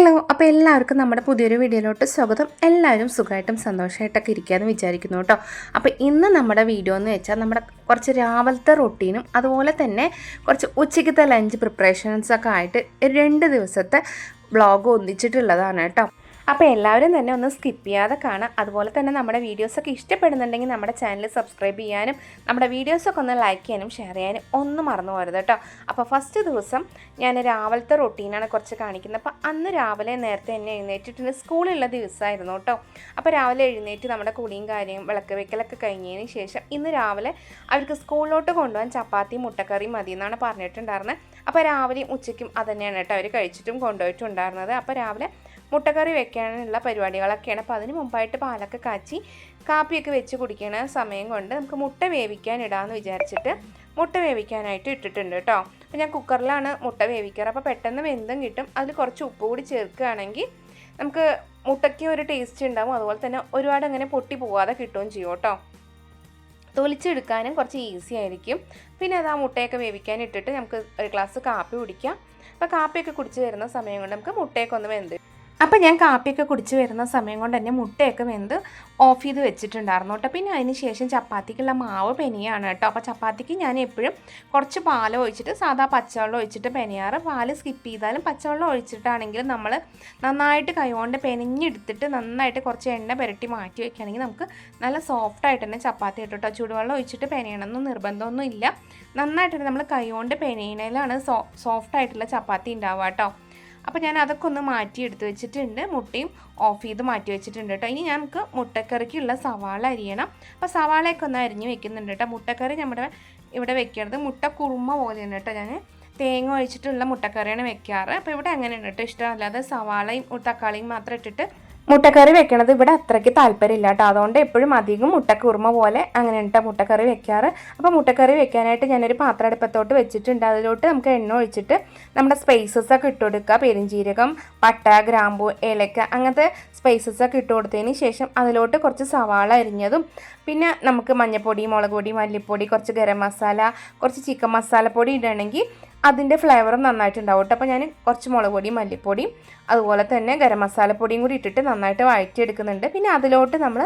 Hello അപ്പോൾ എല്ലാവർക്കും നമ്മുടെ പുതിയൊരു വീഡിയോയിലോട്ട് സ്വാഗതം. എല്ലാവരും സുഖമായിട്ടും സന്തോഷമായിട്ടൊക്കെ ഇരിക്കുകയെന്ന് വിചാരിക്കുന്നു കേട്ടോ. അപ്പോൾ ഇന്ന് നമ്മുടെ വീഡിയോ എന്ന് വെച്ചാൽ നമ്മുടെ കുറച്ച് രാവിലത്തെ റൊട്ടീനും അതുപോലെ തന്നെ കുറച്ച് ഉച്ചയ്ക്കത്തെ ലഞ്ച് പ്രിപ്പറേഷൻസൊക്കെ ആയിട്ട് രണ്ട് ദിവസത്തെ വ്ളോഗ് ഒന്നിച്ചിട്ടുള്ളതാണ് കേട്ടോ. അപ്പോൾ എല്ലാവരും തന്നെ ഒന്ന് സ്കിപ്പ് ചെയ്യാതെ കാണാം. അതുപോലെ തന്നെ നമ്മുടെ വീഡിയോസൊക്കെ ഇഷ്ടപ്പെടുന്നുണ്ടെങ്കിൽ നമ്മുടെ ചാനൽ സബ്സ്ക്രൈബ് ചെയ്യാനും നമ്മുടെ വീഡിയോസൊക്കെ ഒന്ന് ലൈക്ക് ചെയ്യാനും ഷെയർ ചെയ്യാനും ഒന്നും മറന്നു പോരുത് കേട്ടോ. അപ്പോൾ ഫസ്റ്റ് ദിവസം ഞാൻ രാവിലത്തെ റൊട്ടീനാണ് കുറച്ച് കാണിക്കുന്നത്. അപ്പോൾ അന്ന് രാവിലെ നേരത്തെ തന്നെ എഴുന്നേറ്റിട്ടുണ്ട് സ്കൂളിലുള്ള ദിവസമായിരുന്നു കേട്ടോ. അപ്പോൾ രാവിലെ എഴുന്നേറ്റ് നമ്മുടെ കുളിയും കാര്യം വിളക്ക് വെക്കലൊക്കെ കഴിഞ്ഞതിന് ശേഷം ഇന്ന് രാവിലെ അവർക്ക് സ്കൂളിലോട്ട് കൊണ്ടുപോകാൻ ചപ്പാത്തി മുട്ടക്കറി മതി എന്നാണ് പറഞ്ഞിട്ടുണ്ടായിരുന്നത്. അപ്പോൾ രാവിലെയും ഉച്ചയ്ക്കും അതുതന്നെയാണ് കേട്ടോ അവർ കഴിച്ചിട്ടും കൊണ്ടുപോയിട്ടുണ്ടായിരുന്നത്. അപ്പോൾ രാവിലെ മുട്ടക്കറി വെക്കാനുള്ള പരിപാടികളൊക്കെയാണ്. അപ്പോൾ അതിന് മുമ്പായിട്ട് പാലൊക്കെ കാച്ചി കാപ്പിയൊക്കെ വെച്ച് കുടിക്കണ സമയം കൊണ്ട് നമുക്ക് മുട്ട വേവിക്കാൻ ഇടാമെന്ന് വിചാരിച്ചിട്ട് മുട്ട വേവിക്കാനായിട്ട് ഇട്ടിട്ടുണ്ട് കേട്ടോ. അപ്പോൾ ഞാൻ കുക്കറിലാണ് മുട്ട വേവിക്കാറ്. അപ്പോൾ പെട്ടെന്ന് വെന്തും കിട്ടും. അതിൽ കുറച്ച് ഉപ്പ് കൂടി ചേർക്കുകയാണെങ്കിൽ നമുക്ക് മുട്ടയ്ക്ക് ഒരു ടേസ്റ്റ് ഉണ്ടാവും. അതുപോലെ തന്നെ ഒരുപാട് അങ്ങനെ പൊട്ടി പോവാതെ കിട്ടുകയും ചെയ്യും കേട്ടോ. തൊലിച്ചെടുക്കാനും കുറച്ച് ഈസി ആയിരിക്കും. പിന്നെ അത് ആ മുട്ടയൊക്കെ വേവിക്കാൻ ഇട്ടിട്ട് നമുക്ക് ഒരു ഗ്ലാസ് കാപ്പി കുടിക്കാം. അപ്പോൾ കാപ്പിയൊക്കെ കുടിച്ച് വരുന്ന സമയം കൊണ്ട് നമുക്ക് മുട്ടയൊക്കെ ഒന്ന് വെന്ത് അപ്പോൾ ഞാൻ കാപ്പിയൊക്കെ കുടിച്ച് വരുന്ന സമയം കൊണ്ട് തന്നെ മുട്ടയൊക്കെ വെന്ത് ഓഫ് ചെയ്ത് വെച്ചിട്ടുണ്ടായിരുന്നു കേട്ടോ. പിന്നെ അതിന് ശേഷം ചപ്പാത്തിക്കുള്ള മാവ് പെനിയാണ് കേട്ടോ. അപ്പോൾ ചപ്പാത്തിക്ക് ഞാൻ എപ്പോഴും കുറച്ച് പാൽ ഒഴിച്ചിട്ട് സാധാ പച്ചവെള്ളം ഒഴിച്ചിട്ട് പെനിയാറ്. പാൽ സ്കിപ്പ് ചെയ്താലും പച്ചവെള്ളം ഒഴിച്ചിട്ടാണെങ്കിലും നമ്മൾ നന്നായിട്ട് കൈകൊണ്ട് പെനിഞ്ഞെടുത്തിട്ട് നന്നായിട്ട് കുറച്ച് എണ്ണ പുരട്ടി മാറ്റി വയ്ക്കുകയാണെങ്കിൽ നമുക്ക് നല്ല സോഫ്റ്റായിട്ട് തന്നെ ചപ്പാത്തി ഇട്ടു കേട്ടോ. ചൂടുവെള്ളം ഒഴിച്ചിട്ട് പെനയണമെന്നും നിർബന്ധമൊന്നും ഇല്ല നന്നായിട്ട് നമ്മൾ കൈകൊണ്ട് പെനയണയിലാണ് സോ സോഫ്റ്റായിട്ടുള്ള ചപ്പാത്തി ഉണ്ടാവുക കേട്ടോ. അപ്പോൾ ഞാൻ അതൊക്കെ ഒന്ന് മാറ്റി എടുത്ത് വെച്ചിട്ടുണ്ട്. മുട്ടയും ഓഫ് ചെയ്ത് മാറ്റി വെച്ചിട്ടുണ്ട് കേട്ടോ ഇനി നമുക്ക് മുട്ടക്കറിക്കുള്ള സവാള അരിയണം. അപ്പോൾ സവാളയൊക്കെ ഒന്ന് അരിഞ്ഞ് വെക്കുന്നുണ്ട് കേട്ടോ മുട്ടക്കറി നമ്മുടെ ഇവിടെ വെക്കുന്നത് മുട്ട കുറുമ പോലെയാണ് കേട്ടോ ഞാൻ തേങ്ങ ഒഴിച്ചിട്ടുള്ള മുട്ടക്കറിയാണ് വെക്കാറ്. അപ്പോൾ ഇവിടെ അങ്ങനെയാണ് കേട്ടോ ഇഷ്ടമല്ലാതെ സവാളയും തക്കാളിയും മാത്രം ഇട്ടിട്ട് മുട്ടക്കറി വെക്കണത് ഇവിടെ അത്രയ്ക്ക് താല്പര്യമില്ല കേട്ടോ. അതുകൊണ്ട് എപ്പോഴും അധികം മുട്ടക്കുറുമ പോലെ അങ്ങനെ കേട്ടോ മുട്ടക്കറി വെക്കാറ്. അപ്പോൾ മുട്ടക്കറി വെക്കാനായിട്ട് ഞാനൊരു പാത്രം അടുപ്പത്തോട്ട് വെച്ചിട്ടുണ്ട്. അതിലോട്ട് നമുക്ക് എണ്ണ ഒഴിച്ചിട്ട് നമ്മുടെ സ്പൈസസൊക്കെ ഇട്ട് കൊടുക്കുക. പെരിഞ്ചീരകം പട്ട ഗ്രാമ്പു ഏലക്ക അങ്ങനത്തെ സ്പൈസസൊക്കെ ഇട്ട് കൊടുത്തതിന് ശേഷം അതിലോട്ട് കുറച്ച് സവാള അരിഞ്ഞതും പിന്നെ നമുക്ക് മഞ്ഞൾപ്പൊടി മുളക് പൊടി മല്ലിപ്പൊടി കുറച്ച് ഗരം മസാല കുറച്ച് ചിക്കൻ മസാലപ്പൊടി ഇടണമെങ്കിൽ അതിന്റെ ഫ്ലേവറും നന്നായിട്ടുണ്ടാവും കേട്ടോ അപ്പോൾ ഞാൻ കുറച്ച് മുളക് പൊടിയും മല്ലിപ്പൊടിയും അതുപോലെ തന്നെ ഗരം മസാലപ്പൊടിയും കൂടി ഇട്ടിട്ട് നന്നായിട്ട് വഴറ്റിയെടുക്കുന്നുണ്ട്. പിന്നെ അതിലോട്ട് നമ്മൾ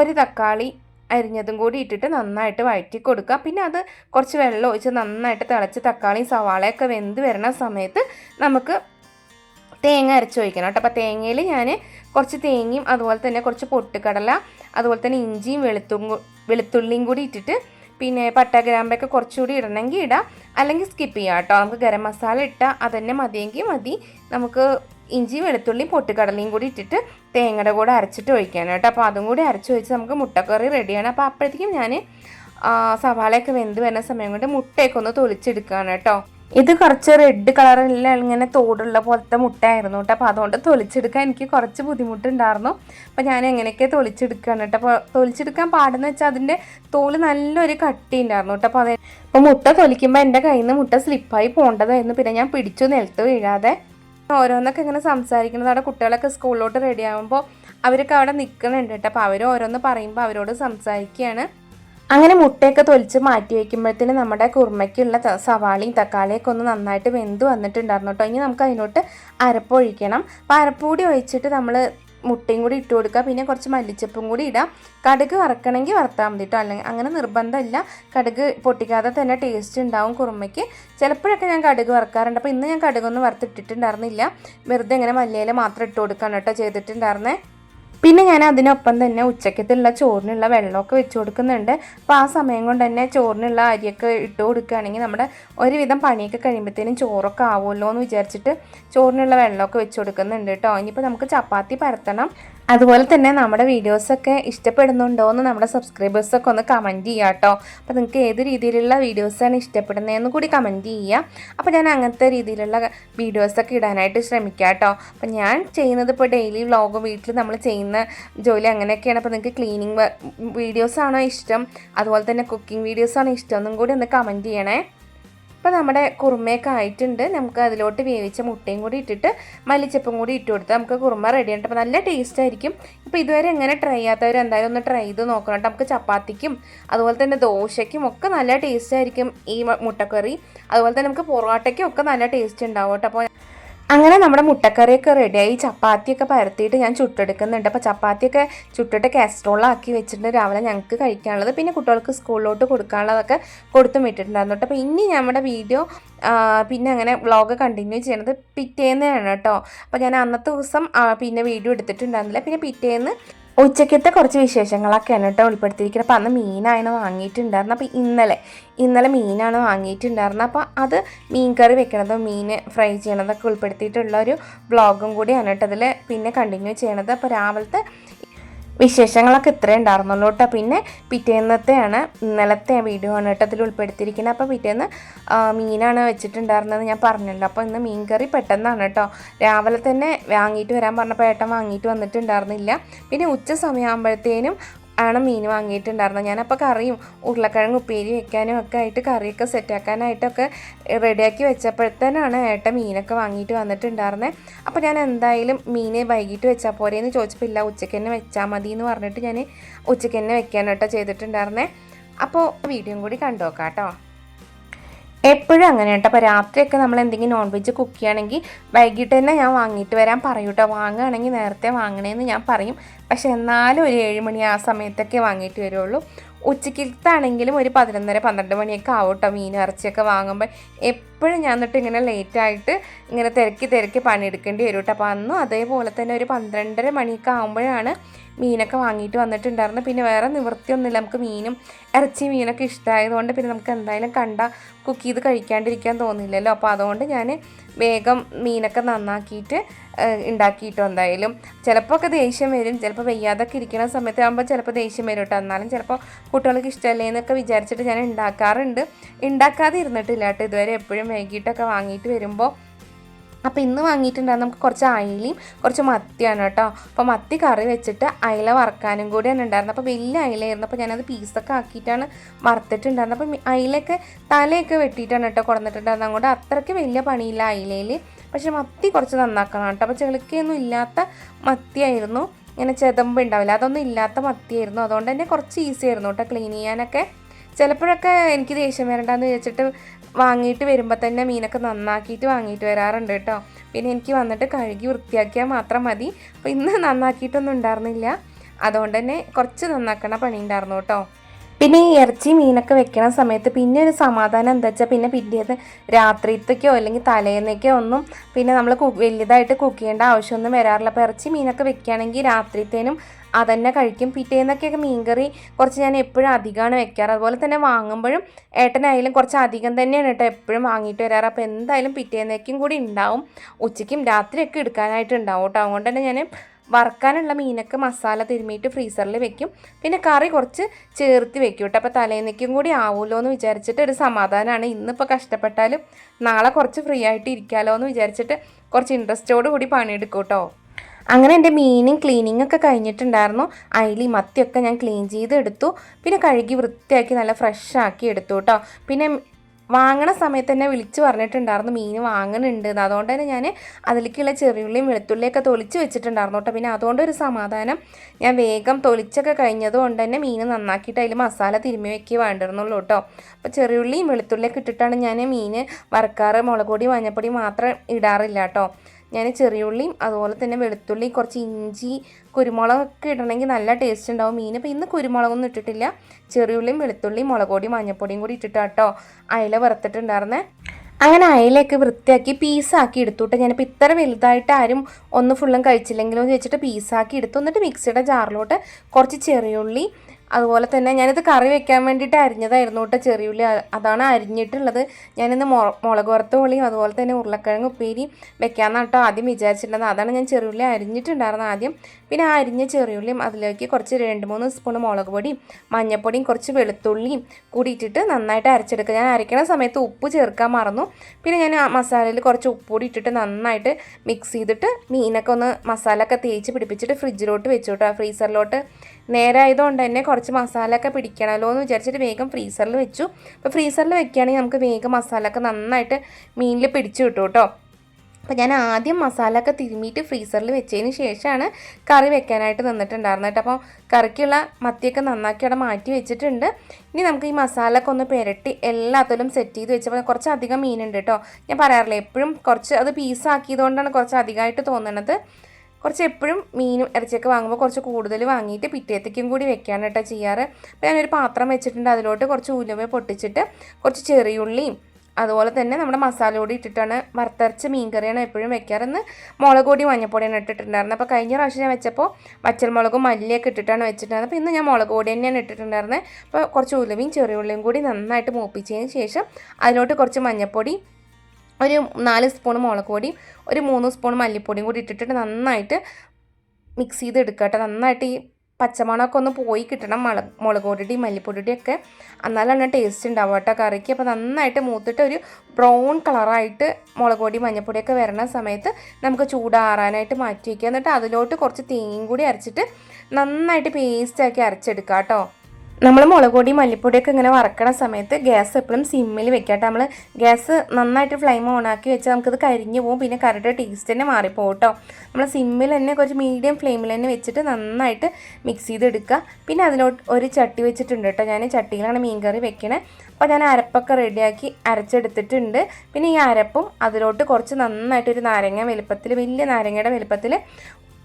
ഒരു തക്കാളി അരിഞ്ഞതും കൂടി ഇട്ടിട്ട് നന്നായിട്ട് വഴറ്റി കൊടുക്കുക പിന്നെ അത് കുറച്ച് വെള്ളം ഒഴിച്ച് നന്നായിട്ട് തിളച്ച് തക്കാളിയും സവാളയൊക്കെ വെന്ത് വരുന്ന സമയത്ത് നമുക്ക് തേങ്ങ അരച്ച് ഒഴിക്കണം കേട്ടോ. അപ്പോൾ തേങ്ങയിൽ ഞാൻ കുറച്ച് തേങ്ങയും അതുപോലെ തന്നെ കുറച്ച് പൊട്ടുകടല അതുപോലെ തന്നെ ഇഞ്ചിയും വെളുത്തും വെളുത്തുള്ളിയും കൂടി ഇട്ടിട്ട് പിന്നെ പട്ട ഗ്രാമ്പൊക്കെ കുറച്ചുകൂടി ഇടണമെങ്കിൽ ഇടാം. അല്ലെങ്കിൽ സ്കിപ്പ് ചെയ്യാം കേട്ടോ. നമുക്ക് ഗരം മസാല ഇട്ടാൽ അതന്നെ മതിയെങ്കിൽ മതി. നമുക്ക് ഇഞ്ചി വെളുത്തുള്ളിയും പൊട്ടുകടലയും കൂടി ഇട്ടിട്ട് തേങ്ങയുടെ കൂടെ അരച്ചിട്ട് ഒഴിക്കാൻ കേട്ടോ. അപ്പോൾ അതും കൂടി അരച്ച് ഒഴിച്ച് നമുക്ക് മുട്ടക്കറി റെഡിയാണ്. അപ്പോൾ അപ്പോഴത്തേക്കും ഞാൻ സവാളയൊക്കെ വെന്ത് വരുന്ന സമയം കൊണ്ട് മുട്ടയൊക്കെ ഒന്ന് തൊലിച്ചെടുക്കുകയാണ് കേട്ടോ. ഇത് കുറച്ച് റെഡ് കളറില്ല ഇങ്ങനെ തോടുള്ള പോലത്തെ മുട്ടയായിരുന്നു കേട്ടോ. അപ്പോൾ അതുകൊണ്ട് തൊലിച്ചെടുക്കാൻ എനിക്ക് കുറച്ച് ബുദ്ധിമുട്ടുണ്ടായിരുന്നു. അപ്പോൾ ഞാൻ എങ്ങനെയൊക്കെ തൊലിച്ചെടുക്കുകയാണ് കേട്ടോ. അപ്പോൾ തൊലിച്ചെടുക്കാൻ പാടെന്ന് വെച്ചാൽ അതിന്റെ തോൽ നല്ലൊരു കട്ടി ഉണ്ടായിരുന്നു കേട്ടോ. അപ്പോൾ അത് അപ്പോൾ മുട്ട തൊലിക്കുമ്പോൾ എന്റെ കയ്യിൽ നിന്ന് മുട്ട സ്ലിപ്പായി പോകേണ്ടതായിരുന്നു പിന്നെ ഞാൻ പിടിച്ചു നിലത്ത് വീഴാതെ ഓരോന്നൊക്കെ ഇങ്ങനെ സംസാരിക്കുന്നത്. അവിടെ കുട്ടികളൊക്കെ സ്കൂളിലോട്ട് റെഡി ആകുമ്പോൾ അവരൊക്കെ അവിടെ നിൽക്കുന്നുണ്ട് കേട്ടോ. അപ്പോൾ അവർ ഓരോന്ന് പറയുമ്പോൾ അവരോട് സംസാരിക്കുകയാണ്. അങ്ങനെ മുട്ടയൊക്കെ തൊലിച്ച് മാറ്റി വയ്ക്കുമ്പോഴത്തേന് നമ്മുടെ കുറുമയ്ക്കുള്ള സവാളയും തക്കാളിയൊക്കെ ഒന്ന് നന്നായിട്ട് വെന്ത് വന്നിട്ടുണ്ടായിരുന്നു കേട്ടോ. ഇനി നമുക്ക് അതിനോട്ട് അരപ്പ് ഒഴിക്കണം. അപ്പോൾ അരപ്പ് കൂടി ഒഴിച്ചിട്ട് നമ്മൾ മുട്ടയും കൂടി ഇട്ട് കൊടുക്കുക. പിന്നെ കുറച്ച് മല്ലിച്ചപ്പും കൂടി ഇടാം. കടുക് വറക്കണമെങ്കിൽ വറുത്താൽ മതി കേട്ടോ. അല്ലെങ്കിൽ അങ്ങനെ നിർബന്ധമില്ല. കടുക് പൊട്ടിക്കാതെ തന്നെ ടേസ്റ്റ് ഉണ്ടാവും കുറുമയ്ക്ക്. ചിലപ്പോഴൊക്കെ ഞാൻ കടുക് വറക്കാറുണ്ട്. അപ്പോൾ ഇന്ന് ഞാൻ കടുകൊന്നും വറുത്തിട്ടിട്ടുണ്ടായിരുന്നില്ല. വെറുതെ ഇങ്ങനെ മല്ലിയില മാത്രം ഇട്ട് കൊടുക്കാൻ കേട്ടോ ചെയ്തിട്ടുണ്ടായിരുന്നേ. പിന്നെ ഞാൻ അതിനൊപ്പം തന്നെ ഉച്ചക്കത്തുള്ള ചോറിനുള്ള വെള്ളമൊക്കെ വെച്ച് കൊടുക്കുന്നുണ്ട്. അപ്പോൾ ആ സമയം കൊണ്ട് തന്നെ ചോറിനുള്ള അരിയൊക്കെ ഇട്ട് കൊടുക്കുകയാണെങ്കിൽ നമ്മുടെ ഒരുവിധം പണിയൊക്കെ കഴിയുമ്പോഴത്തേനും ചോറൊക്കെ ആവുമല്ലോ എന്ന് വിചാരിച്ചിട്ട് ചോറിനുള്ള വെള്ളമൊക്കെ വെച്ച് കൊടുക്കുന്നുണ്ട് കേട്ടോ ഇനിയിപ്പോൾ നമുക്ക് ചപ്പാത്തി പരത്തണം. അതുപോലെ തന്നെ നമ്മുടെ വീഡിയോസൊക്കെ ഇഷ്ടപ്പെടുന്നുണ്ടോ എന്ന് നമ്മുടെ സബ്സ്ക്രൈബേഴ്സൊക്കെ ഒന്ന് കമന്റ് ചെയ്യുക കേട്ടോ അപ്പോൾ നിങ്ങൾക്ക് ഏത് രീതിയിലുള്ള വീഡിയോസാണ് ഇഷ്ടപ്പെടുന്നതെന്ന് കൂടി കമന്റ് ചെയ്യുക അപ്പോൾ ഞാൻ അങ്ങനത്തെ രീതിയിലുള്ള വീഡിയോസൊക്കെ ഇടാനായിട്ട് ശ്രമിക്കാം കേട്ടോ അപ്പോൾ ഞാൻ ചെയ്യുന്നത് ഇപ്പോൾ ഡെയിലി വ്ളോഗ് വീട്ടിൽ നമ്മൾ ചെയ്യുന്ന ജോലി അങ്ങനെയൊക്കെയാണ്. അപ്പോൾ നിങ്ങൾക്ക് ക്ലീനിങ് വീഡിയോസാണോ ഇഷ്ടം? അതുപോലെ തന്നെ കുക്കിംഗ് വീഡിയോസാണോ ഇഷ്ടം? എന്നും കൂടി ഒന്ന് കമന്റ് ചെയ്യണേ. അപ്പോൾ നമ്മുടെ കുറുമയൊക്കെ ആയിട്ടുണ്ട്. നമുക്ക് അതിലോട്ട് വേവിച്ച മുട്ടയും കൂടി ഇട്ടിട്ട് മല്ലിച്ചപ്പും കൂടി ഇട്ട് കൊടുത്താൽ നമുക്ക് കുറുമ റെഡി അപ്പോൾ നല്ല ടേസ്റ്റ് ആയിരിക്കും. ഇപ്പോൾ ഇതുവരെ എങ്ങനെ ട്രൈ ചെയ്യാത്തവർ എന്തായാലും ഒന്ന് ട്രൈ ചെയ്ത് നോക്കണം കേട്ടോ. നമുക്ക് ചപ്പാത്തിക്കും അതുപോലെ തന്നെ ദോശയ്ക്കും ഒക്കെ നല്ല ടേസ്റ്റ് ആയിരിക്കും ഈ മുട്ടക്കറി. അതുപോലെ തന്നെ നമുക്ക് പൊറോട്ടയ്ക്കും ഒക്കെ നല്ല ടേസ്റ്റ് ഉണ്ടാവും കേട്ടോ. അപ്പോൾ അങ്ങനെ നമ്മുടെ മുട്ടക്കറിയൊക്കെ റെഡിയായി ചപ്പാത്തിയൊക്കെ പരത്തിയിട്ട് ഞാൻ ചുട്ടെടുക്കുന്നുണ്ട്. അപ്പോൾ ചപ്പാത്തിയൊക്കെ ചുട്ടിട്ട് കാസ്ട്രോളാക്കി വെച്ചിട്ടുണ്ട്. രാവിലെ ഞങ്ങൾക്ക് കഴിക്കാനുള്ളത്. പിന്നെ കുട്ടികൾക്ക് സ്കൂളിലോട്ട് കൊടുക്കാനുള്ളതൊക്കെ കൊടുത്തും വിട്ടിട്ടുണ്ടായിരുന്നു അപ്പോൾ ഇനി നമ്മുടെ വീഡിയോ പിന്നെ അങ്ങനെ വ്ളോഗ് കണ്ടിന്യൂ ചെയ്യണത് പിറ്റേന്നാണ് കേട്ടോ. അപ്പോൾ ഞാൻ അന്നത്തെ ദിവസം പിന്നെ വീഡിയോ എടുത്തിട്ടുണ്ടായിരുന്നില്ല. പിന്നെ പിറ്റേന്ന് ഉച്ചക്കത്തെ കുറച്ച് വിശേഷങ്ങളൊക്കെയാണ് കേട്ടോ ഉൾപ്പെടുത്തിയിരിക്കുന്നത് അപ്പോൾ അന്ന് മീനാണ് വാങ്ങിയിട്ടുണ്ടായിരുന്നത് അപ്പോൾ ഇന്നലെ ഇന്നലെ മീനാണ് വാങ്ങിയിട്ടുണ്ടായിരുന്നത്. അപ്പോൾ അത് മീൻ കറി വെക്കണതും മീൻ ഫ്രൈ ചെയ്യണതൊക്കെ ഉൾപ്പെടുത്തിയിട്ടുള്ള ഒരു വ്ളോഗും കൂടിയാണ് കേട്ടോ അതിൽ പിന്നെ കണ്ടിന്യൂ ചെയ്യണത്. അപ്പോൾ രാവിലത്തെ വിശേഷങ്ങളൊക്കെ ഇത്രേ ഉണ്ടായിരുന്നുള്ളൂ കേട്ടോ. പിന്നെ പിറ്റേന്നത്തെയാണ് ഇന്നലത്തെ വീഡിയോ ആണ് കേട്ടോ അതിൽ ഉൾപ്പെടുത്തിയിരിക്കുന്നത്. അപ്പോൾ പിറ്റേന്ന് മീനാണ് വെച്ചിട്ടുണ്ടായിരുന്നത് ഞാൻ പറഞ്ഞല്ലോ. അപ്പോൾ ഇന്ന് മീൻ കറി പെട്ടെന്നാണ് കേട്ടോ. രാവിലെ തന്നെ വാങ്ങിയിട്ട് വരാൻ പറഞ്ഞപ്പോൾ ഏട്ടൻ വാങ്ങിയിട്ട് വന്നിട്ടുണ്ടായിരുന്നില്ല. പിന്നെ ഉച്ച സമയമാകുമ്പോഴത്തേനും ആണ് മീൻ വാങ്ങിയിട്ടുണ്ടായിരുന്നത്. ഞാനപ്പോൾ കറിയും ഉരുളക്കിഴങ്ങ് ഉപ്പേരി വെക്കാനും ഒക്കെ ആയിട്ട് കറിയൊക്കെ സെറ്റാക്കാനായിട്ടൊക്കെ റെഡിയാക്കി വെച്ചപ്പോഴത്തേനാണ് ഏട്ടൻ മീനൊക്കെ വാങ്ങിയിട്ട് വന്നിട്ടുണ്ടായിരുന്നത് അപ്പോൾ ഞാൻ എന്തായാലും മീൻ വൈകിട്ട് വെച്ചാൽ എന്ന് ചോദിച്ചപ്പോൾ ഇല്ല ഉച്ചയ്ക്ക് തന്നെ വെച്ചാൽ മതി എന്ന് പറഞ്ഞിട്ട് ഞാൻ ഉച്ചയ്ക്ക് തന്നെ വെക്കാനോട്ടോ ചെയ്തിട്ടുണ്ടായിരുന്നത് അപ്പോൾ വീഡിയോയും കൂടി കണ്ടു നോക്കാം കേട്ടോ എപ്പോഴും അങ്ങനെ കേട്ടോ. അപ്പോൾ രാത്രിയൊക്കെ നമ്മൾ എന്തെങ്കിലും നോൺ വെജ് കുക്ക് ചെയ്യുകയാണെങ്കിൽ വൈകിട്ട് തന്നെ ഞാൻ വാങ്ങിയിട്ട് വരാൻ പറയും കേട്ടോ. വാങ്ങുകയാണെങ്കിൽ നേരത്തെ വാങ്ങണേന്ന് ഞാൻ പറയും. പക്ഷേ എന്നാലും ഒരു ഏഴ് മണി ആ സമയത്തൊക്കെ വാങ്ങിയിട്ട് വരുള്ളൂ. ഉച്ചയ്ക്കത്താണെങ്കിലും ഒരു പതിനൊന്നര പന്ത്രണ്ട് മണിയൊക്കെ ആവും കേട്ടോ മീൻ ഇറച്ചിയൊക്കെ വാങ്ങുമ്പോൾ എപ്പോഴും ഞാൻ എന്നിട്ട് ഇങ്ങനെ ലേറ്റായിട്ട് ഇങ്ങനെ തിരക്കി തിരക്കി പണിയെടുക്കേണ്ടി വരും കേട്ടോ അപ്പോൾ അന്നും അതേപോലെ തന്നെ ഒരു പന്ത്രണ്ടര മണിയൊക്കെ ആകുമ്പോഴാണ് മീനൊക്കെ വാങ്ങിയിട്ട് വന്നിട്ടുണ്ടായിരുന്നു പിന്നെ വേറെ നിവൃത്തിയൊന്നുമില്ല. നമുക്ക് മീനും ഇറച്ചി മീനൊക്കെ ഇഷ്ടമായതുകൊണ്ട് പിന്നെ നമുക്ക് എന്തായാലും കണ്ട കുക്ക് ചെയ്ത് കഴിക്കാണ്ടിരിക്കാൻ തോന്നില്ലല്ലോ അപ്പോൾ അതുകൊണ്ട് ഞാൻ വേഗം മീനൊക്കെ നന്നാക്കിയിട്ട് ഉണ്ടാക്കിയിട്ട് എന്തായാലും. ചിലപ്പോൾ ഒക്കെ ദേഷ്യം വരും. ചിലപ്പോൾ വെയ്യാതൊക്കെ ഇരിക്കുന്ന സമയത്ത് ആകുമ്പോൾ ചിലപ്പോൾ ദേഷ്യം വരും കേട്ടോ എന്നാലും ചിലപ്പോൾ കുട്ടികൾക്ക് ഇഷ്ടമല്ലേ എന്നൊക്കെ വിചാരിച്ചിട്ട് ഞാൻ ഉണ്ടാക്കാറുണ്ട് ഉണ്ടാക്കാതെ ഇരുന്നിട്ടില്ല കേട്ടോ ഇതുവരെ എപ്പോഴും. വൈകിട്ടൊക്കെ വാങ്ങിയിട്ട് വരുമ്പോൾ അപ്പോൾ ഇന്ന് വാങ്ങിയിട്ടുണ്ടാകും നമുക്ക് കുറച്ച് അയിലയും കുറച്ച് മത്തിയാണ് കേട്ടോ. അപ്പോൾ മത്തി കറി വെച്ചിട്ട് അയില വറക്കാനും കൂടിയാണ് ഉണ്ടായിരുന്നത്. അപ്പോൾ വലിയ അയിലായിരുന്നു. അപ്പോൾ ഞാനത് പീസൊക്കെ ആക്കിയിട്ടാണ് വറുത്തിട്ടുണ്ടായിരുന്നത്. അപ്പോൾ അയിലൊക്കെ തലയൊക്കെ വെട്ടിയിട്ടാണ് കേട്ടോ കൊടുത്തിട്ടുണ്ടായിരുന്നത് അങ്ങോട്ട് അത്രയ്ക്ക് വലിയ പണിയില്ല അയിലയിൽ പക്ഷേ മത്തി കുറച്ച് നന്നാക്കണം കേട്ടോ. അപ്പോൾ ചെളിക്കൊന്നും ഇല്ലാത്ത മത്തിയായിരുന്നു. ഇങ്ങനെ ചെതമ്പ് ഉണ്ടാവില്ല. അതൊന്നും ഇല്ലാത്ത മത്തിയായിരുന്നു. അതുകൊണ്ട് തന്നെ കുറച്ച് ഈസി ആയിരുന്നു കേട്ടോ ക്ലീൻ ചെയ്യാനൊക്കെ. ചിലപ്പോഴൊക്കെ എനിക്ക് ദേഷ്യം വരണ്ടെന്ന് വിചാരിച്ചിട്ട് വാങ്ങിയിട്ട് വരുമ്പോൾ തന്നെ മീനൊക്കെ നന്നാക്കിയിട്ട് വാങ്ങിയിട്ട് വരാറുണ്ട് കേട്ടോ. പിന്നെ എനിക്ക് വന്നിട്ട് കഴുകി വൃത്തിയാക്കിയാൽ മാത്രം മതി. അപ്പോൾ ഇന്ന് നന്നാക്കിയിട്ടൊന്നും ഉണ്ടായിരുന്നില്ല. അതുകൊണ്ട് തന്നെ കുറച്ച് നന്നാക്കണ പണി ഉണ്ടായിരുന്നു കേട്ടോ. പിന്നെ ഈ ഇറച്ചി മീനൊക്കെ വെക്കണ സമയത്ത് പിന്നെ ഒരു സമാധാനം എന്താ വെച്ചാൽ പിന്നെ പിറ്റേന്ന് രാത്രിത്തേക്കോ അല്ലെങ്കിൽ തലേന്നേക്കോ ഒന്നും പിന്നെ നമ്മൾ വലുതായിട്ട് കുക്ക് ചെയ്യേണ്ട ആവശ്യമൊന്നും വരാറില്ല. അപ്പോൾ ഇറച്ചി മീനൊക്കെ വെക്കുകയാണെങ്കിൽ രാത്രിത്തേനും അതന്നെ കഴിക്കും. പിറ്റേന്നൊക്കെയൊക്കെ മീൻകറി കുറച്ച് ഞാൻ എപ്പോഴും അധികമാണ് വെക്കാറ്. അതുപോലെ തന്നെ വാങ്ങുമ്പോഴും ഏട്ടനായാലും കുറച്ച് അധികം തന്നെയാണ് കേട്ടോ എപ്പോഴും വാങ്ങിയിട്ട് വരാറ്. അപ്പോൾ എന്തായാലും പിറ്റേന്നേക്കും കൂടി ഉണ്ടാവും. ഉച്ചയ്ക്കും രാത്രിയൊക്കെ എടുക്കാനായിട്ട് ഉണ്ടാവും കേട്ടോ. അതുകൊണ്ട് തന്നെ ഞാൻ വറക്കാനുള്ള മീനൊക്കെ മസാല തിരുമ്മിയിട്ട് ഫ്രീസറിൽ വെക്കും. പിന്നെ കറി കുറച്ച് ചേർത്ത് വെക്കും കേട്ടോ. അപ്പോൾ തലേന്നേക്കും കൂടി ആവുമല്ലോ എന്ന് വിചാരിച്ചിട്ട് ഒരു സമാധാനമാണ്. ഇന്നിപ്പോൾ കഷ്ടപ്പെട്ടാലും നാളെ കുറച്ച് ഫ്രീ ആയിട്ട് ഇരിക്കാമല്ലോ എന്ന് വിചാരിച്ചിട്ട് കുറച്ച് ഇൻട്രസ്റ്റോട് കൂടി പണിയെടുക്കും കേട്ടോ. അങ്ങനെ എന്റെ മീനും ക്ലീനിങ് ഒക്കെ കഴിഞ്ഞിട്ടുണ്ടായിരുന്നു. അയിലി മത്തിയൊക്കെ ഞാൻ ക്ലീൻ ചെയ്തെടുത്തു. പിന്നെ കഴുകി വൃത്തിയാക്കി നല്ല ഫ്രഷ് ആക്കി എടുത്തു കേട്ടോ പിന്നെ വാങ്ങണ സമയത്ത് തന്നെ വിളിച്ച് പറഞ്ഞിട്ടുണ്ടായിരുന്നു മീൻ വാങ്ങുന്നുണ്ട്. അതുകൊണ്ട് തന്നെ ഞാൻ അതിലേക്കുള്ള ചെറിയുള്ളിയും വെളുത്തുള്ളിയൊക്കെ തൊളിച്ച് വെച്ചിട്ടുണ്ടായിരുന്നു കേട്ടോ പിന്നെ അതുകൊണ്ട് ഒരു സമാധാനം. ഞാൻ വേഗം തൊളിച്ചൊക്കെ കഴിഞ്ഞതുകൊണ്ട് തന്നെ മീൻ നന്നാക്കിയിട്ട് അതിൽ മസാല തിരുമ്മി വെക്കുക വേണ്ടിരുന്നുള്ളൂ കേട്ടോ അപ്പോൾ ചെറിയുള്ളിയും വെളുത്തുള്ളിയൊക്കെ ഇട്ടിട്ടാണ് ഞാൻ മീൻ വറക്കാറ് മുളക് പൊടി മഞ്ഞപ്പൊടി മാത്രം ഇടാറില്ല കേട്ടോ ഞാൻ ചെറിയുള്ളിയും അതുപോലെ തന്നെ വെളുത്തുള്ളി കുറച്ച് ഇഞ്ചി കുരുമുളകൊക്കെ ഇടണമെങ്കിൽ നല്ല ടേസ്റ്റ് ഉണ്ടാവും മീൻ. അപ്പോൾ ഇന്ന് കുരുമുളകൊന്നും ഇട്ടിട്ടില്ല. ചെറിയുള്ളിയും വെളുത്തുള്ളിയും മുളക് പൊടിയും മഞ്ഞപ്പൊടിയും കൂടി ഇട്ടിട്ടാട്ടോ അയില വറുത്തിട്ടുണ്ടായിരുന്നേ. അങ്ങനെ അയലയൊക്കെ വൃത്തിയാക്കി പീസാക്കി എടുത്തുട്ട് ഞാനിപ്പോൾ ഇത്ര വലുതായിട്ട് ആരും ഒന്ന് ഫുള്ളും കഴിച്ചില്ലെങ്കിലും എന്ന് വെച്ചിട്ട് പീസാക്കി എടുത്തു. എന്നിട്ട് മിക്സിയുടെ ജാറിലോട്ട് കുറച്ച് ചെറിയുള്ളി അതുപോലെ തന്നെ ഞാനിത് കറി വെക്കാൻ വേണ്ടിയിട്ട് അരിഞ്ഞതായിരുന്നു കേട്ടോ ചെറിയുള്ളി. അതാണ് അരിഞ്ഞിട്ടുള്ളത്. ഞാനിന്ന് മുളക് വറുത്ത ഉള്ളിയും അതുപോലെ തന്നെ ഉരുളക്കിഴങ്ങ് ഉപ്പേരി വെക്കാമെന്നാണ് കേട്ടോ ആദ്യം വിചാരിച്ചിട്ടുള്ളത്. അതാണ് ഞാൻ ചെറിയുള്ളി അരിഞ്ഞിട്ടുണ്ടായിരുന്നത് ആദ്യം. പിന്നെ ആ അരിഞ്ഞ ചെറിയുള്ളിയും അതിലേക്ക് കുറച്ച് രണ്ട് മൂന്ന് സ്പൂൺ മുളക് പൊടിയും മഞ്ഞപ്പൊടിയും കുറച്ച് വെളുത്തുള്ളിയും കൂടി ഇട്ടിട്ട് നന്നായിട്ട് അരച്ചെടുക്കുക. ഞാൻ അരയ്ക്കണ സമയത്ത് ഉപ്പ് ചേർക്കാൻ മറന്നു. പിന്നെ ഞാൻ ആ മസാലയിൽ കുറച്ച് ഉപ്പ് കൂടി ഇട്ടിട്ട് നന്നായിട്ട് മിക്സ് ചെയ്തിട്ട് മീനൊക്കെ ഒന്ന് മസാല ഒക്കെ തേച്ച് പിടിപ്പിച്ചിട്ട് ഫ്രിഡ്ജിലോട്ട് വെച്ചു കേട്ടോ. ഫ്രീസറിലോട്ട് നേരെ ആയതുകൊണ്ട് തന്നെ കുറച്ച് മസാല ഒക്കെ പിടിക്കണമല്ലോ എന്ന് വിചാരിച്ചിട്ട് വേഗം ഫ്രീസറിൽ വെച്ചു. അപ്പോൾ ഫ്രീസറിൽ വെക്കുകയാണെങ്കിൽ നമുക്ക് വേഗം മസാല ഒക്കെ നന്നായിട്ട് മീനിൽ പിടിച്ചു കിട്ടും കേട്ടോ. അപ്പോൾ ഞാൻ ആദ്യം മസാല ഒക്കെ തിരുമ്മിയിട്ട് ഫ്രീസറിൽ വെച്ചതിന് ശേഷമാണ് കറി വെക്കാനായിട്ട് നിന്നിട്ടുണ്ടായിരുന്നത് കേട്ടോ. അപ്പോൾ കറിക്കുള്ള മത്തിയൊക്കെ നന്നാക്കി അവിടെ മാറ്റി വെച്ചിട്ടുണ്ട്. ഇനി നമുക്ക് ഈ മസാല ഒക്കെ ഒന്ന് പുരട്ടി എല്ലാത്തിലും സെറ്റ് ചെയ്ത് വെച്ചപ്പോൾ കുറച്ചധികം മീനുണ്ട് കേട്ടോ. ഞാൻ പറയാറില്ല എപ്പോഴും കുറച്ച് അത് പീസാക്കിയതുകൊണ്ടാണ് കുറച്ച് അധികമായിട്ട് തോന്നുന്നത് കുറച്ച് എപ്പോഴും മീനും ഇറച്ചിയൊക്കെ വാങ്ങുമ്പോൾ കുറച്ച് കൂടുതൽ വാങ്ങിയിട്ട് പിറ്റേത്തേക്കും കൂടി വെക്കാണ് കേട്ടോ ചെയ്യാറ്. അപ്പോൾ ഞാനൊരു പാത്രം വെച്ചിട്ടുണ്ട് അതിലോട്ട് കുറച്ച് ഉലുവ പൊട്ടിച്ചിട്ട് കുറച്ച് ചെറിയുള്ളിയും അതുപോലെ തന്നെ നമ്മുടെ മസാല പൊടി ഇട്ടിട്ടാണ് വറുത്തരച്ച മീൻകറിയാണ് എപ്പോഴും വെക്കാറെന്ന് മുളക് പൊടി മഞ്ഞപ്പൊടിയാണ് ഇട്ടിട്ടുണ്ടായിരുന്നത്. അപ്പോൾ കഴിഞ്ഞ പ്രാവശ്യം ഞാൻ വെച്ചപ്പോൾ പച്ചമുളകും മല്ലിയൊക്കെ ഇട്ടിട്ടാണ് വെച്ചിട്ടുണ്ടായിരുന്നത്. അപ്പോൾ ഇന്ന് ഞാൻ മുളക് പൊടി തന്നെയാണ് ഇട്ടിട്ടുണ്ടായിരുന്നത്. അപ്പോൾ കുറച്ച് ഉലുവയും ചെറിയുള്ളിയും കൂടി നന്നായിട്ട് മൂപ്പിച്ചതിന് ശേഷം അതിലോട്ട് കുറച്ച് മഞ്ഞൾപ്പൊടി ഒരു നാല് സ്പൂൺ മുളക് പൊടിയും ഒരു മൂന്ന് സ്പൂൺ മല്ലിപ്പൊടിയും കൂടി ഇട്ടിട്ട് നന്നായിട്ട് മിക്സ് ചെയ്ത് എടുക്കുക കേട്ടോ നന്നായിട്ട് ഈ പച്ചമണമൊക്കെ ഒന്ന് പോയി കിട്ടണം മുള മുളക് പൊടിയുടെയും മല്ലിപ്പൊടിയുടെയും ഒക്കെ. എന്നാലാണ് ടേസ്റ്റ് ഉണ്ടാവുക കേട്ടോ കറിക്ക്. അപ്പോൾ നന്നായിട്ട് മൂത്തിട്ട് ഒരു ബ്രൗൺ കളറായിട്ട് മുളക് പൊടി മഞ്ഞൾപ്പൊടിയൊക്കെ വരണ സമയത്ത് നമുക്ക് ചൂടാറാനായിട്ട് മാറ്റി വയ്ക്കുക എന്നിട്ട് അതിലോട്ട് കുറച്ച് തേങ്ങയും കൂടി അരച്ചിട്ട് നന്നായിട്ട് പേസ്റ്റാക്കി അരച്ചെടുക്കുക കേട്ടോ നമ്മൾ മുളക് പൊടി മല്ലിപ്പൊടിയൊക്കെ ഇങ്ങനെ വറക്കണ സമയത്ത് ഗ്യാസ് എപ്പോഴും സിമ്മിൽ വെക്കാട്ടോ നമ്മൾ ഗ്യാസ് നന്നായിട്ട് ഫ്ലെയിം ഓണാക്കി വെച്ചാൽ നമുക്കത് കരിഞ്ഞു പോകും പിന്നെ കറിയുടെ ടേസ്റ്റ് തന്നെ മാറിപ്പോകും കേട്ടോ. നമ്മൾ സിമ്മിൽ തന്നെ കുറച്ച് മീഡിയം ഫ്ലെയിമിൽ തന്നെ വെച്ചിട്ട് നന്നായിട്ട് മിക്സ് ചെയ്തെടുക്കുക. പിന്നെ അതിലോട്ട് ഒരു ചട്ടി വെച്ചിട്ടുണ്ട് കേട്ടോ. ഞാൻ ചട്ടിയിലാണ് മീൻ കറി വെക്കണേ. അപ്പോൾ ഞാൻ അരപ്പൊക്കെ റെഡിയാക്കി അരച്ചെടുത്തിട്ടുണ്ട്. പിന്നെ ഈ അരപ്പും അതിലോട്ട് കുറച്ച് നന്നായിട്ടൊരു നാരങ്ങ വലുപ്പത്തിൽ വലിയ നാരങ്ങയുടെ വലുപ്പത്തിൽ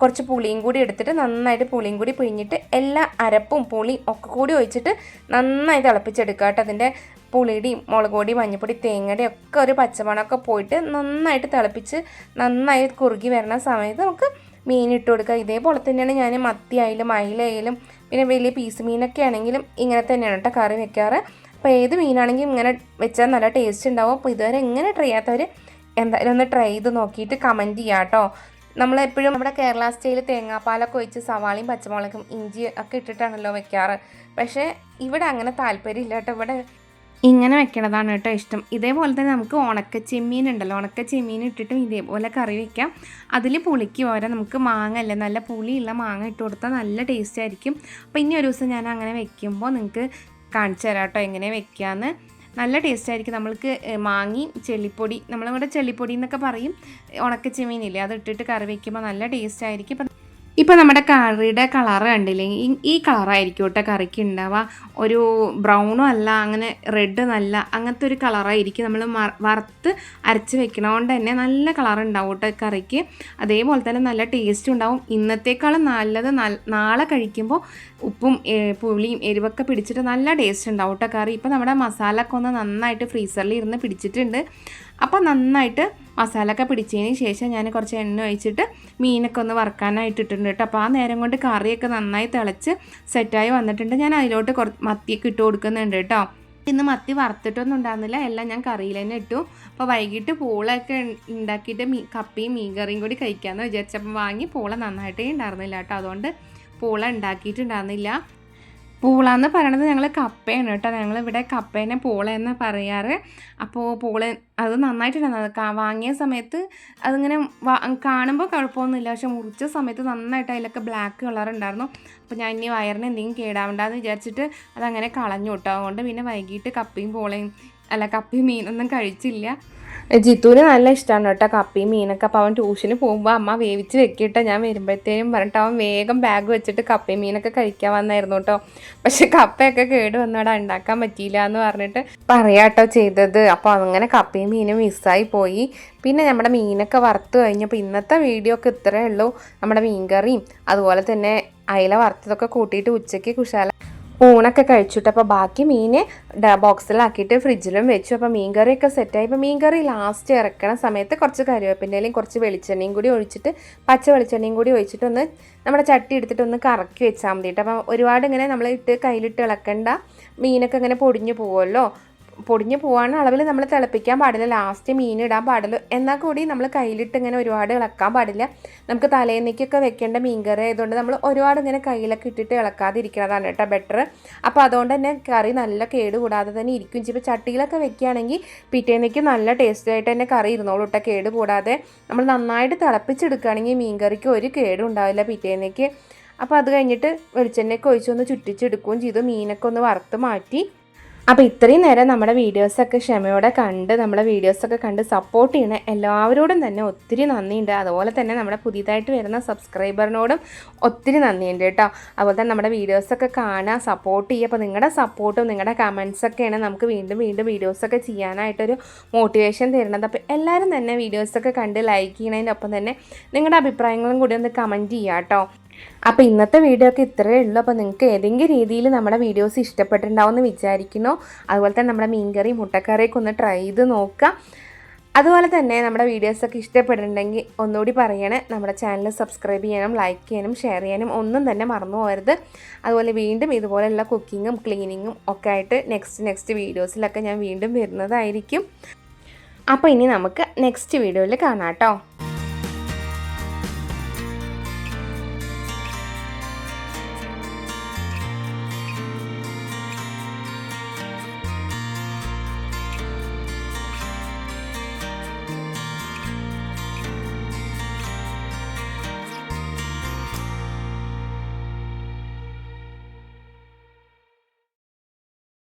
കുറച്ച് പുളിയും കൂടി എടുത്തിട്ട് നന്നായിട്ട് പുളിയും കൂടി പിഴിഞ്ഞിട്ട് എല്ലാ അരപ്പും പുളിയും ഒക്കെ കൂടി ഒഴിച്ചിട്ട് നന്നായി തിളപ്പിച്ചെടുക്കുക കേട്ടോ. അതിന്റെ പുളിയുടെയും മുളക് പൊടി മഞ്ഞപ്പൊടി തേങ്ങയുടെയും ഒക്കെ ഒരു പച്ചമണമൊക്കെ പോയിട്ട് നന്നായിട്ട് തിളപ്പിച്ച് നന്നായി കുറുകി വരണ സമയത്ത് നമുക്ക് മീൻ ഇട്ട് കൊടുക്കുക. ഇതേപോലെ തന്നെയാണ് ഞാൻ മത്തി ആയാലും അയിലായാലും പിന്നെ വലിയ പീസ് മീനൊക്കെ ആണെങ്കിലും ഇങ്ങനെ തന്നെയാണ് കേട്ടോ കറി വെക്കാറ്. അപ്പോൾ ഏത് മീനാണെങ്കിലും ഇങ്ങനെ വെച്ചാൽ നല്ല ടേസ്റ്റ് ഉണ്ടാവും. അപ്പോൾ ഇതുവരെ എങ്ങനെ ട്രൈ ചെയ്യാത്തവർ എന്തായാലും ഒന്ന് ട്രൈ ചെയ്ത് നോക്കിയിട്ട് കമന്റ് ചെയ്യാം കേട്ടോ. നമ്മളെപ്പോഴും നമ്മുടെ കേരള സ്റ്റൈൽ തേങ്ങാപ്പാലൊക്കെ ഒഴിച്ച് സവാളയും പച്ചമുളകും ഇഞ്ചി ഒക്കെ ഇട്ടിട്ടാണല്ലോ വെക്കാറ്. പക്ഷേ ഇവിടെ അങ്ങനെ താല്പര്യമില്ല കേട്ടോ. ഇവിടെ ഇങ്ങനെ വെക്കണതാണ് കേട്ടോ ഇഷ്ടം. ഇതേപോലെ തന്നെ നമുക്ക് ഉണക്ക ചെമ്മീൻ ഉണ്ടല്ലോ. ഉണക്ക ചെമ്മീൻ ഇട്ടിട്ടും ഇതേപോലെ കറി വെക്കാം. അതിൽ പുളിക്ക് പോരാ നമുക്ക് മാങ്ങ അല്ലേ? നല്ല പുളിയുള്ള മാങ്ങ ഇട്ട് കൊടുത്താൽ നല്ല ടേസ്റ്റ് ആയിരിക്കും. അപ്പോൾ ഇനി ഒരു ദിവസം ഞാൻ അങ്ങനെ വെക്കുമ്പോൾ നിങ്ങൾക്ക് കാണിച്ചു തരാം കേട്ടോ എങ്ങനെ വെക്കാമെന്ന് നല്ല ടേസ്റ്റ് ആയിരിക്കും. നമ്മൾക്ക് മാങ്ങി ചെള്ളിപ്പൊടി നമ്മളിവിടെ ചെള്ളിപ്പൊടി എന്നൊക്കെ പറയും. ഉണക്ക ചെമ്മീനില്ലേ അത് ഇട്ടിട്ട് കറി വയ്ക്കുമ്പോൾ നല്ല ടേസ്റ്റ് ആയിരിക്കും. ഇപ്പോൾ നമ്മുടെ കറിയുടെ കളർ കണ്ടില്ലേ? ഈ കളറായിരിക്കും കേട്ടോ കറിക്ക് ഉണ്ടാവുക ഒരു ബ്രൗണും അല്ല അങ്ങനെ റെഡ് നല്ല അങ്ങനത്തെ ഒരു കളറായിരിക്കും നമ്മൾ വറുത്ത് അരച്ച് വെക്കണതുകൊണ്ട് തന്നെ നല്ല കളർ ഉണ്ടാവും കേട്ടോ കറിക്ക്. അതേപോലെ തന്നെ നല്ല ടേസ്റ്റ് ഉണ്ടാവും. ഇന്നത്തേക്കാളും നല്ലത് നാളെ കഴിക്കുമ്പോൾ ഉപ്പും പുളിയും എരിവൊക്കെ പിടിച്ചിട്ട് നല്ല ടേസ്റ്റ് ഉണ്ടാവും കേട്ടോ കറി. ഇപ്പോൾ നമ്മുടെ മസാലയൊക്കെ ഒന്ന് നന്നായിട്ട് ഫ്രീസറിൽ ഇരുന്ന് പിടിച്ചിട്ടുണ്ട്. അപ്പോൾ നന്നായിട്ട് മസാല ഒക്കെ പിടിച്ചതിന് ശേഷം ഞാൻ കുറച്ച് എണ്ണ ഒഴിച്ചിട്ട് മീനൊക്കെ ഒന്ന് വറക്കാനായിട്ട് ഇട്ടിട്ടുണ്ട് കേട്ടോ. അപ്പോൾ ആ നേരം കൊണ്ട് കറിയൊക്കെ നന്നായി തിളച്ച് സെറ്റായി വന്നിട്ടുണ്ട്. ഞാൻ അതിലോട്ട് കുറച്ച് മത്തിയൊക്കെ ഇട്ട് കൊടുക്കുന്നുണ്ട് കേട്ടോ. ഇന്ന് മത്തി വറുത്തിട്ടൊന്നും ഉണ്ടാകുന്നില്ല എല്ലാം ഞാൻ കറിയിൽ തന്നെ ഇട്ടു. അപ്പോൾ വൈകിട്ട് പൂളൊക്കെ ഉണ്ടാക്കിയിട്ട് മീ കപ്പിയും മീൻ കറിയും കൂടി കഴിക്കാമെന്ന് വിചാരിച്ചപ്പോൾ വാങ്ങി പൂള നന്നായിട്ടേ ഉണ്ടായിരുന്നില്ല കേട്ടോ. അതുകൊണ്ട് പൂള ഉണ്ടാക്കിയിട്ടുണ്ടായിരുന്നില്ല. പൂള എന്ന് പറയണത് ഞങ്ങൾ കപ്പയാണ് കേട്ടോ. ഞങ്ങൾ ഇവിടെ കപ്പേനെ പൂള എന്ന് പറയാറ്. അപ്പോൾ പൂള അത് നന്നായിട്ടുണ്ടായിരുന്നു. വാങ്ങിയ സമയത്ത് അതിങ്ങനെ കാണുമ്പോൾ കുഴപ്പമൊന്നുമില്ല. പക്ഷെ മുറിച്ച സമയത്ത് നന്നായിട്ട് അതിലൊക്കെ ബ്ലാക്ക് കളർ ഉണ്ടായിരുന്നു. അപ്പോൾ ഞാൻ ഇനി വയറിന് എന്തെങ്കിലും കേടാവണ്ടെന്ന് വിചാരിച്ചിട്ട് അതങ്ങനെ കളഞ്ഞു കേട്ടോ. അതുകൊണ്ട് പിന്നെ വൈകിട്ട് കപ്പയും പൂളയും അല്ല കപ്പയും മീനൊന്നും കഴിച്ചില്ല. ജിത്തുവിന് നല്ല ഇഷ്ടമാണ് കേട്ടോ കപ്പിയും മീനൊക്കെ. അപ്പോൾ അവൻ ട്യൂഷന് പോകുമ്പോൾ അമ്മ വേവിച്ച് വെക്കിട്ടോ ഞാൻ വരുമ്പോഴത്തേനും പറഞ്ഞിട്ട് അവൻ വേഗം ബാഗ് വെച്ചിട്ട് കപ്പയും മീനൊക്കെ കഴിക്കാൻ വന്നായിരുന്നു കേട്ടോ. പക്ഷെ കപ്പയൊക്കെ കേട് വന്നവിടെ ഉണ്ടാക്കാൻ പറ്റിയില്ല എന്ന് പറഞ്ഞിട്ട് പറയാട്ടോ ചെയ്തത്. അപ്പോൾ അങ്ങനെ കപ്പയും മീനും മിസ്സായി പോയി. പിന്നെ നമ്മുടെ മീനൊക്കെ വറുത്ത് കഴിഞ്ഞപ്പോൾ ഇന്നത്തെ വീഡിയോ ഒക്കെ ഇത്രയേ ഉള്ളൂ. നമ്മുടെ മീൻകറിയും അതുപോലെ തന്നെ അയില വറുത്തതൊക്കെ കൂട്ടിയിട്ട് ഉച്ചയ്ക്ക് കുശാല ഊണൊക്കെ കഴിച്ചിട്ട് അപ്പോൾ ബാക്കി മീൻ ബോക്സിലാക്കിയിട്ട് ഫ്രിഡ്ജിലും വെച്ചു. അപ്പോൾ മീൻ കറിയൊക്കെ സെറ്റായി. ഇപ്പോൾ മീൻ കറി ലാസ്റ്റ് ഇറക്കണ സമയത്ത് കുറച്ച് കറിവേപ്പിന്റെയും കുറച്ച് വെളിച്ചെണ്ണയും കൂടി ഒഴിച്ചിട്ട് പച്ച വെളിച്ചെണ്ണയും കൂടി ഒഴിച്ചിട്ട് ഒന്ന് നമ്മുടെ ചട്ടി എടുത്തിട്ട് ഒന്ന് കറക്കി വെച്ചാൽ മതി അപ്പോൾ ഒരുപാട് ഇങ്ങനെ നമ്മൾ ഇട്ട് കയ്യിലിട്ട് ഇളക്കണ്ട മീനൊക്കെ ഇങ്ങനെ പൊടിഞ്ഞു പോകുമല്ലോ പൊടിഞ്ഞു പോകാനുള്ള അളവിൽ നമ്മൾ തിളപ്പിക്കാൻ പാടില്ല. ലാസ്റ്റ് മീൻ ഇടാൻ പാടില്ല. എന്നാൽ കൂടി നമ്മൾ കയ്യിലിട്ട് ഇങ്ങനെ ഒരുപാട് ഇളക്കാൻ പാടില്ല. നമുക്ക് തലേന്നേക്കൊക്കെ വെക്കേണ്ട മീൻകറി ആയതുകൊണ്ട് നമ്മൾ ഒരുപാട് ഇങ്ങനെ കയ്യിലൊക്കെ ഇട്ടിട്ട് ഇളക്കാതിരിക്കുന്നതാണ് കേട്ടോ ബെറ്റർ അപ്പോൾ അതുകൊണ്ട് തന്നെ കറി നല്ല കേട് കൂടാതെ തന്നെ ഇരിക്കും. ഇപ്പോൾ ചട്ടിയിലൊക്കെ വെക്കുകയാണെങ്കിൽ പിറ്റേന്നേക്ക് നല്ല ടേസ്റ്റ് ആയിട്ട് തന്നെ കറി ഇരുന്നോളൂ കേട്ടോ. കേട് കൂടാതെ നമ്മൾ നന്നായിട്ട് തിളപ്പിച്ചെടുക്കുകയാണെങ്കിൽ മീൻ കറിക്ക് ഒരു കേടും ഉണ്ടാവില്ല പിറ്റേന്നേക്ക്. അപ്പോൾ അത് കഴിഞ്ഞിട്ട് വെളിച്ചെണ്ണയൊക്കെ ഒഴിച്ചൊന്ന് ചുറ്റിച്ചെടുക്കുകയും ചെയ്തു. മീനൊക്കെ ഒന്ന് വറുത്ത് മാറ്റി അപ്പോൾ ഇത്രയും നേരം നമ്മുടെ വീഡിയോസൊക്കെ ക്ഷമയോടെ കണ്ട് നമ്മുടെ വീഡിയോസൊക്കെ കണ്ട് സപ്പോർട്ട് ചെയ്യുന്ന എല്ലാവരോടും തന്നെ ഒത്തിരി നന്ദിയുണ്ട്. അതുപോലെ തന്നെ നമ്മുടെ പുതിയതായിട്ട് വരുന്ന സബ്സ്ക്രൈബറിനോടും ഒത്തിരി നന്ദിയുണ്ട് കേട്ടോ. അതുപോലെ തന്നെ നമ്മുടെ വീഡിയോസൊക്കെ കാണുക സപ്പോർട്ട് ചെയ്യുക അപ്പോൾ നിങ്ങളുടെ സപ്പോർട്ടും നിങ്ങളുടെ കമൻസൊക്കെയാണ് നമുക്ക് വീണ്ടും വീണ്ടും വീഡിയോസൊക്കെ ചെയ്യാനായിട്ടൊരു മോട്ടിവേഷൻ തരുന്നത്. അപ്പോൾ എല്ലാവരും തന്നെ വീഡിയോസൊക്കെ കണ്ട് ലൈക്ക് ചെയ്യണതിന്റെ ഒപ്പം തന്നെ നിങ്ങളുടെ അഭിപ്രായങ്ങളും കൂടി ഒന്ന് കമന്റ് ചെയ്യുക കേട്ടോ അപ്പോൾ ഇന്നത്തെ വീഡിയോ ഒക്കെ ഇത്രയേ ഉള്ളൂ. അപ്പോൾ നിങ്ങൾക്ക് ഏതെങ്കിലും രീതിയിൽ നമ്മുടെ വീഡിയോസ് ഇഷ്ടപ്പെട്ടിട്ടുണ്ടാവും എന്ന് വിചാരിക്കുന്നു. അതുപോലെ തന്നെ നമ്മുടെ മീൻകറി മുട്ടക്കറിയൊക്കെ ഒന്ന് ട്രൈ ചെയ്ത് നോക്കുക. അതുപോലെ തന്നെ നമ്മുടെ വീഡിയോസൊക്കെ ഇഷ്ടപ്പെട്ടിട്ടുണ്ടെങ്കിൽ ഒന്നുകൂടി പറയണേ. നമ്മുടെ ചാനൽ സബ്സ്ക്രൈബ് ചെയ്യാനും ലൈക്ക് ചെയ്യാനും ഷെയർ ചെയ്യാനും ഒന്നും തന്നെ മറന്നു പോകരുത്. അതുപോലെ വീണ്ടും ഇതുപോലെയുള്ള കുക്കിങ്ങും ക്ലീനിങ്ങും ഒക്കെ ആയിട്ട് നെക്സ്റ്റ് നെക്സ്റ്റ് വീഡിയോസിലൊക്കെ ഞാൻ വീണ്ടും വരുന്നതായിരിക്കും. അപ്പോൾ ഇനി നമുക്ക് നെക്സ്റ്റ് വീഡിയോയിൽ കാണാം കേട്ടോ.